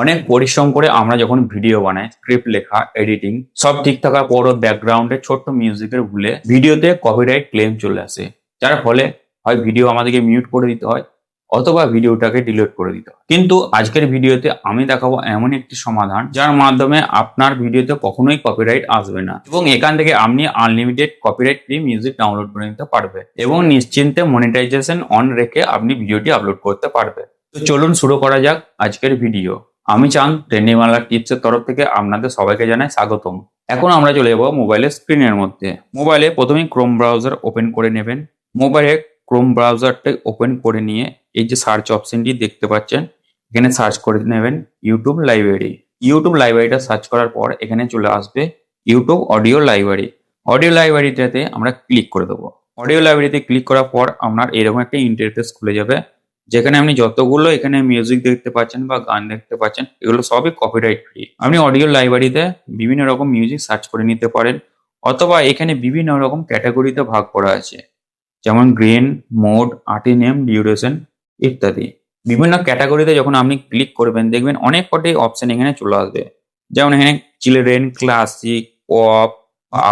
অনেক পরিশ্রম করে আমরা যখন ভিডিও বানাই স্ক্রিপ্ট লেখা এডিটিং সব ঠিক থাকার পরও ব্যাকগ্রাউন্ডে ছোট্ট মিউজিকের ভুলে ভিডিওতে কপিরাইট ক্লেম চলে আসে। যার ফলে হয় ভিডিও আমাদেরকে মিউট করে দিতে হয় অথবা ভিডিওটাকে ডিলিট করে দিতে হয়। কিন্তু আজকের ভিডিওতে আমি দেখাবো এমন একটি সমাধান যার মাধ্যমে আপনার ভিডিওতে কখনোই কপিরাইট আসবে না এবং এখান থেকে আপনি unlimited copyright free music download করে নিতে পারবে এবং নিশ্চিন্তে মনিটাইজেশন অন রেখে আপনি ভিডিওটি আপলোড করতে পারবে। তো চলুন শুরু করা যাক আজকের ভিডিও আমি চান ট্রেন্ডিংওয়ালা টিপসের তরফ থেকে আপনাদের সবাইকে জানাই স্বাগতম। এখন আমরা চলে যাব মোবাইলের স্ক্রিনের মধ্যে। মোবাইলে প্রথমেই ক্রোম ব্রাউজার ওপেন করে নেবেন। মোবাইলে ক্রোম ব্রাউজারটা ওপেন করে নিয়ে এই যে সার্চ অপশনটি দেখতে পাচ্ছেন, এখানে সার্চ করে নেবেন ইউটিউব লাইব্রেরি ইউটিউব লাইব্রেরিটা সার্চ করার পর এখানে চলে আসবে ইউটিউব অডিও লাইব্রেরি অডিও লাইব্রেরিটাতে আমরা ক্লিক করে দেবো। অডিও লাইব্রেরিতে ক্লিক করার পর আপনার এরকম একটা ইন্টারফেস খুলে যাবে। যেখানে আপনি যতগুলো এখানে মিউজিক দেখতে পাচ্ছেন বা গান দেখতে পাচ্ছেন, এগুলো সবই কপিরাইট ফ্রি আপনি অডিও লাইব্রেরিতে বিভিন্ন রকম মিউজিক সার্চ করে নিতে পারেন, অথবা এখানে বিভিন্ন রকম ক্যাটাগরিতে ভাগ করা আছে। যেমন গ্রেন মোড আর্টি নেম ডিউরেশন ইত্যাদি। বিভিন্ন ক্যাটাগরিতে যখন আপনি ক্লিক করবেন, দেখবেন অনেক কটি অপশন এখানে চলে আসবে। যেমন এখানে চিলড্রেন ক্লাসিক পপ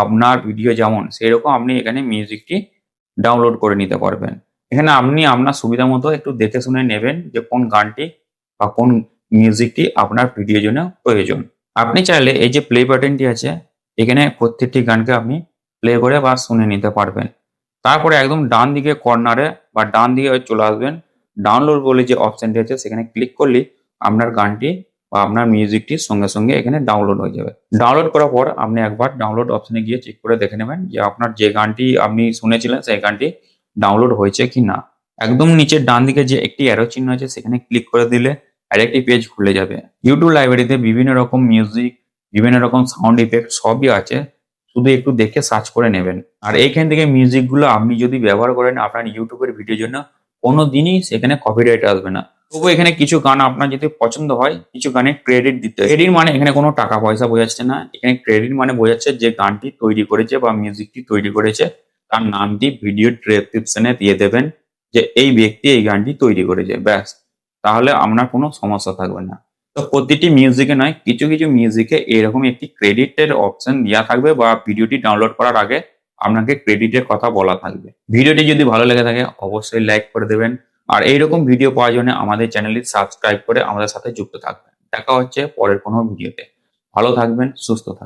আপনার ভিডিও যেমন, সেরকম আপনি এখানে মিউজিকটি ডাউনলোড করে নিতে পারবেন। এখানে আপনি আপনার সুবিধা মতো একটু দেখে শুনে নেবেন যে কোন গানটি বা কোন মিউজিকটি আপনার ভিডিওর জন্য প্রয়োজন। আপনি চাইলে এই যে প্লে বাটনটি আছে, এখানে প্রত্যেকটি গানকে আপনি প্লে করে বা শুনে নিতে পারবেন। তারপরে একদম ডান দিকে কর্নারে বা ডান দিকে চলে আসবেন। ডাউনলোড বলে যে অপশনটি আছে সেখানে ক্লিক করলে আপনার গানটি বা আপনার মিউজিকটি সঙ্গে সঙ্গে এখানে ডাউনলোড হয়ে যাবে। ডাউনলোড করার পর আপনি একবার ডাউনলোড অপশনে গিয়ে চেক করে দেখে নেবেন যে আপনার যে গানটি আপনি শুনেছিলেন, সেই গানটি ডাউনলোড হয়েছে কি না, একদম নিচের ডান দিকে যে একটি অ্যারো চিহ্ন আছে সেখানে ক্লিক করে দিলে আরেকটি পেজ খুলে যাবে। ইউটিউব লাইব্রেরিতে বিভিন্ন রকম মিউজিক বিভিন্ন রকম সাউন্ড ইফেক্ট সবই আছে, শুধু একটু দেখে সার্চ করে নেবেন। আর এইখান থেকে মিউজিকগুলো আপনি যদি ব্যবহার করেন আপনার ইউটিউবের ভিডিওর জন্য কোনো দিনই সেখানে কপিরাইট আসবে না। তবু এখানে কিছু গান আপনার যদি পছন্দ হয়, কিছু গানে ক্রেডিট দিতে ক্রেডিট মানে এখানে কোনো টাকা পয়সা বোঝাচ্ছে না। এখানে ক্রেডিট মানে বোঝাচ্ছে যে গানটি তৈরি করেছে বা মিউজিকটি তৈরি করেছে। তার নামটি ভিডিও ডেসক্রিপশনে দিয়ে দেবেন যে এই ব্যক্তি এই গানটি তৈরি করেছে, ব্যাস। তাহলে আপনার কোনো সমস্যা থাকবে না। তো প্রতিটি মিউজিকে নয়, কিছু কিছু মিউজিকে এরকম একটি ক্রেডিটের অপশন দেওয়া থাকবে বা ভিডিওটি ডাউনলোড করার আগে আপনাকে ক্রেডিটের কথা বলা থাকবে। ভিডিওটি যদি ভালো লেগে থাকে, অবশ্যই লাইক করে দেবেন। আর এইরকম ভিডিও পাওয়ার জন্য আমাদের চ্যানেলটি সাবস্ক্রাইব করে আমাদের সাথে যুক্ত থাকবেন। দেখা হচ্ছে পরের কোনো ভিডিওতে ভালো থাকবেন, সুস্থ থাকবেন।